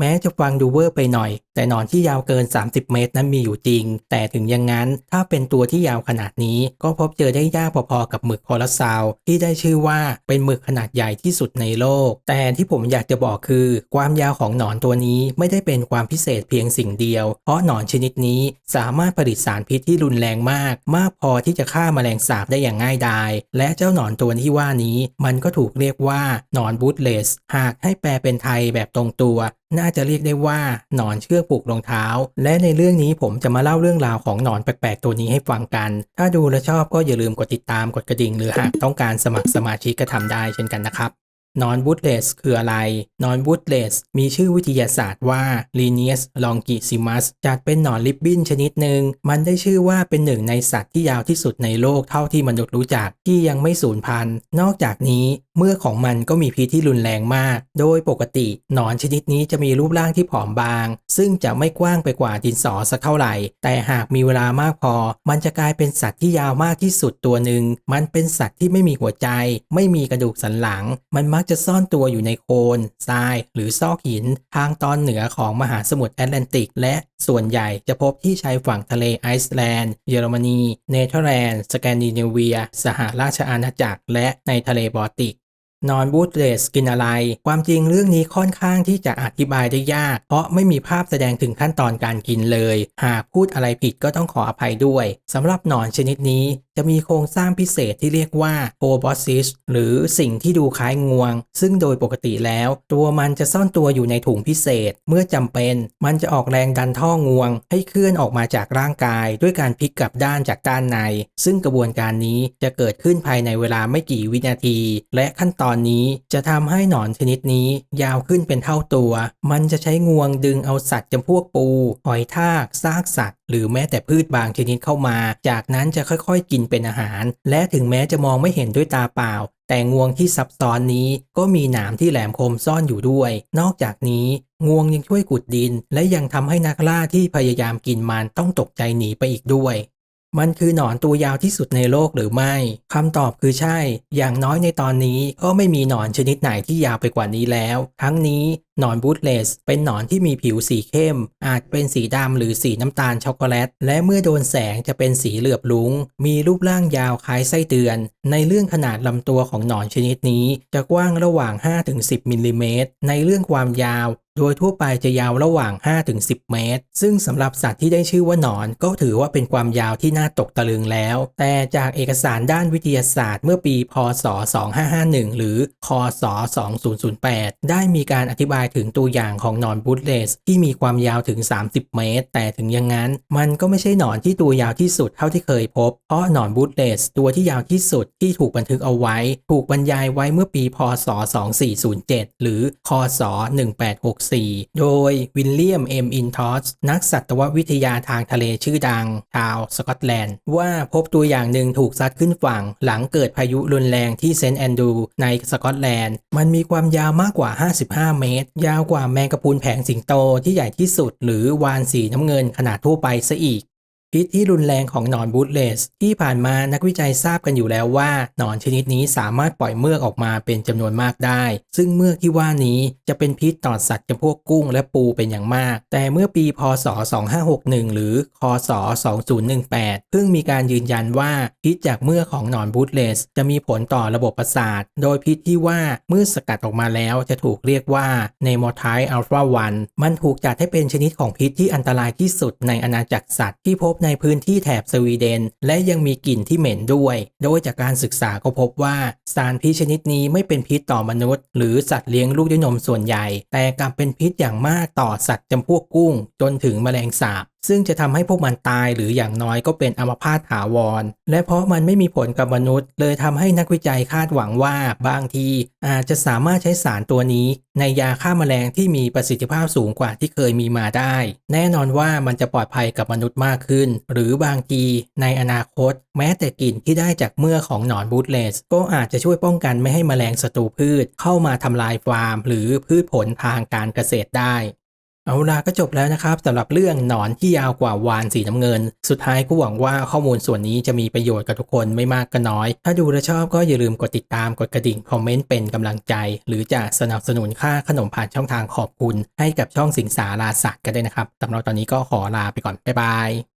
แม้จะฟังดูเวอร์ไปหน่อย แต่หนอนที่ยาวเกิน 30 เมตรนั้นมีอยู่จริง แต่ถึงอย่างนั้น ถ้าเป็นตัวที่ยาวขนาดนี้ ก็พบเจอได้ยากพอๆกับหมึกคอรัสซาวที่ได้ชื่อว่าเป็นหมึกขนาดใหญ่ที่สุดในโลก แต่ที่ผมอยากจะบอกคือ ความยาวของหนอนตัวนี้ไม่ได้เป็นความพิเศษเพียงสิ่งเดียว เพราะหนอนชนิดนี้สามารถผลิตสารพิษที่รุนแรงมาก มากพอที่จะฆ่าแมลงสาบได้อย่างง่ายดาย และเจ้าหนอนตัวที่ว่านี้ มันก็ถูกเรียกว่าหนอนบูทเลส หากให้แปลเป็นไทยแบบตรงตัว น่าจะเรียกได้ว่าหนอนเชือกผูกรองเท้า และในเรื่องนี้ผมจะมาเล่าเรื่องราวของหนอนแปลกๆตัวนี้ให้ฟังกัน ถ้าดูและชอบก็อย่าลืมกดติดตามกดกระดิ่ง หรือหากต้องการสมัครสมาชิกก็ทำได้เช่นกันนะครับนอนบูทเลสคืออะไร นอนบูทเลสมีชื่อวิทยาศาสตร์ว่า l i n e u s longissimus จัดเป็นหนอนลิบบินชนิดหนึ่ง มันได้ชื่อว่าเป็นหนึ่งในสัตว์ที่ยาวที่สุดในโลกเท่าที่มนุษย์รู้จักที่ยังไม่สูญพันธุ์ นอกจากนี้เมื่อของมันก็มีพิษที่รุนแรงมาก โดยปกติหนอนชนิดนี้จะมีรูปร่างที่ผอมบาง ซึ่งจะไม่กว้างไปกว่าดินสอสักเท่าไหร่ แต่หากมีเวลามากพอ มันจะกลายเป็นสัตว์ที่ยาวมากที่สุดตัวหนึ่ง มันเป็นสัตว์ที่ไม่มีหัวใจ ไม่มีกระดูกสันหลัง มันมักจะซ่อนตัวอยู่ในโคลนทราย หรือซอกหิน ทางตอนเหนือของมหาสมุทรแอตแลนติก และส่วนใหญ่จะพบที่ชายฝั่งทะเลไอซ์แลนด์ เยอรมนี เนเธอร์แลนด์ สแกนดิเนเวีย สหราชอาณาจักร และในทะเลบอลติก นอนบูทเลสกินอะไร ความจริงเรื่องนี้ค่อนข้างที่จะอธิบายได้ยาก เพราะไม่มีภาพแสดงถึงขั้นตอนการกินเลย หากพูดอะไรผิดก็ต้องขออภัยด้วยสำหรับหนอนชนิดนี้ จะมีโครงสร้างพิเศษที่เรียกว่าโ b บอสซิสหรือสิ่งที่ดูคล้ายงวง ซึ่งโดยปกติแล้ว ตัวมันจะซ่อนตัวอยู่ในถุงพิเศษ เมื่อจำเป็น มันจะออกแรงดันท่องวง ให้เคลื่อนออกมาจากร่างกาย ด้วยการพลิกกลับด้านจากด้านใน ซึ่งกระบวนการนี้จะเกิดขึ้นภายในเวลาไม่กี่วินาที และขั้นตอนนี้จะทำให้หนอนชนิดนี้ยาวขึ้นเป็นเท่าตัว มันจะใช้งวงดึงเอาสัตว์จำพวกปู หอยทาก ซากสัตว์ หรือแม้แต่พืชบางชนิดเข้ามา จากนั้นจะค่อยๆ กินเป็นอาหาร และถึงแม้จะมองไม่เห็นด้วยตาเปล่า แต่งวงที่ซับซ้อนนี้ก็มีหนามที่แหลมคมซ่อนอยู่ด้วย นอกจากนี้งวงยังช่วยกุดดิน และยังทำให้นักล่าที่พยายามกินมันต้องตกใจหนีไปอีกด้วยมันคือหนอนตัวยาวที่สุดในโลกหรือไม่ คำตอบคือใช่ อย่างน้อยในตอนนี้ก็ไม่มีหนอนชนิดไหนที่ยาวไปกว่านี้แล้ว ทั้งนี้ หนอนบูทเลสเป็นหนอนที่มีผิวสีเข้ม อาจเป็นสีดำหรือสีน้ำตาลช็อกโกแลต และเมื่อโดนแสงจะเป็นสีเหลือบลุ้ง มีรูปร่างยาวคล้ายไส้เดือน ในเรื่องขนาดลำตัวของหนอนชนิดนี้ จะกว้างระหว่าง 5-10มิลลิเมตรในเรื่องความยาวโดยทั่วไปจะยาวระหว่าง 5-10 เมตร ซึ่งสำหรับสัตว์ที่ได้ชื่อว่าหนอนก็ถือว่าเป็นความยาวที่น่าตกตะลึงแล้ว แต่จากเอกสารด้านวิทยาศาสตร์เมื่อปี พศ 2551 หรือ คศ 2008 ได้มีการอธิบายถึงตัวอย่างของหนอนบูทเลสที่มีความยาวถึง 30 เมตร แต่ถึงอย่างนั้น มันก็ไม่ใช่หนอนที่ตัวยาวที่สุดเท่าที่เคยพบ เพราะหนอนบูทเลสตัวที่ยาวที่สุดที่ถูกบันทึกเอาไว้ ถูกบรรยายไว้เมื่อปีพศ 2407 หรือคศ 1864 โดยวิลเลียม เอ็ม อินทอสนักสัตววิทยาทางทะเลชื่อดัง ชาวสกอตแลนด์ ว่าพบตัวอย่างหนึ่งถูกซัดขึ้นฝั่ง หลังเกิดพายุรุนแรงที่เซนต์แอนดรูในสกอตแลนด์ มันมีความยาวมากกว่า 55 เมตรยาวกว่าแมงกะพรุนแผงสิงโตที่ใหญ่ที่สุด หรือวานสีน้ำเงินขนาดทั่วไปซะอีก พิษที่รุนแรงของหนอนบูทเลสที่ผ่านมานักวิจัยทราบกันอยู่แล้วว่า หนอนชนิดนี้สามารถปล่อยเมือกออกมาเป็นจำนวนมากได้ ซึ่งเมือกที่ว่านี้จะเป็นพิษต่อสัตว์จำพวกกุ้งและปูเป็นอย่างมาก แต่เมื่อปีพศ 2561 หรือคศ 2018 เพิ่งมีการยืนยันว่าพิษจากเมือกของหนอนบูทเลสจะมีผลต่อระบบประสาท โดยพิษที่ว่าเมื่อสกัดออกมาแล้วจะถูกเรียกว่าเนโมไทอัลฟาวันมันถูกจัดให้เป็นชนิดของพิษที่อันตรายที่สุดในอาณาจักรสัตว์ที่พบในพื้นที่แถบสวีเดน และยังมีกลิ่นที่เหม็นด้วย โดยจากการศึกษาก็พบว่า สารพิษชนิดนี้ไม่เป็นพิษต่อมนุษย์ หรือสัตว์เลี้ยงลูกด้วยนมส่วนใหญ่ แต่กลับเป็นพิษอย่างมากต่อสัตว์จำพวกกุ้ง จนถึงแมลงสาบซึ่งจะทำให้พวกมันตายหรืออย่างน้อยก็เป็นอัมพาตถาวร และเพราะมันไม่มีผลกับมนุษย์ เลยทำให้นักวิจัยคาดหวังว่าบางทีอาจจะสามารถใช้สารตัวนี้ ในยาฆ่าแมลงที่มีประสิทธิภาพสูงกว่าที่เคยมีมาได้ แน่นอนว่ามันจะปลอดภัยกับมนุษย์มากขึ้น หรือบางทีในอนาคต แม้แต่กลิ่นที่ได้จากเมื่อของหนอนบูทเลสก็อาจจะช่วยป้องกันไม่ให้แมลงศัตรูพืช เข้ามาทำลายฟาร์ม หรือพืชผลทางการเกษตรได้ เอาล่ะก็จบแล้วนะครับสำหรับเรื่องหนอนที่ยาวกว่าวานสีน้ำเงิน สุดท้ายก็หวังว่าข้อมูลส่วนนี้จะมีประโยชน์กับทุกคนไม่มากก็น้อย ถ้าดูและชอบก็อย่าลืมกดติดตามกดกระดิ่งคอมเมนต์เป็นกำลังใจ หรือจะสนับสนุนค่าขนมผ่านช่องทางขอบคุณ ให้กับช่องสิงสาราสัตว์ก็ได้นะครับสำหรับตอนนี้ก็ขอลาไปก่อนบ๊ายบาย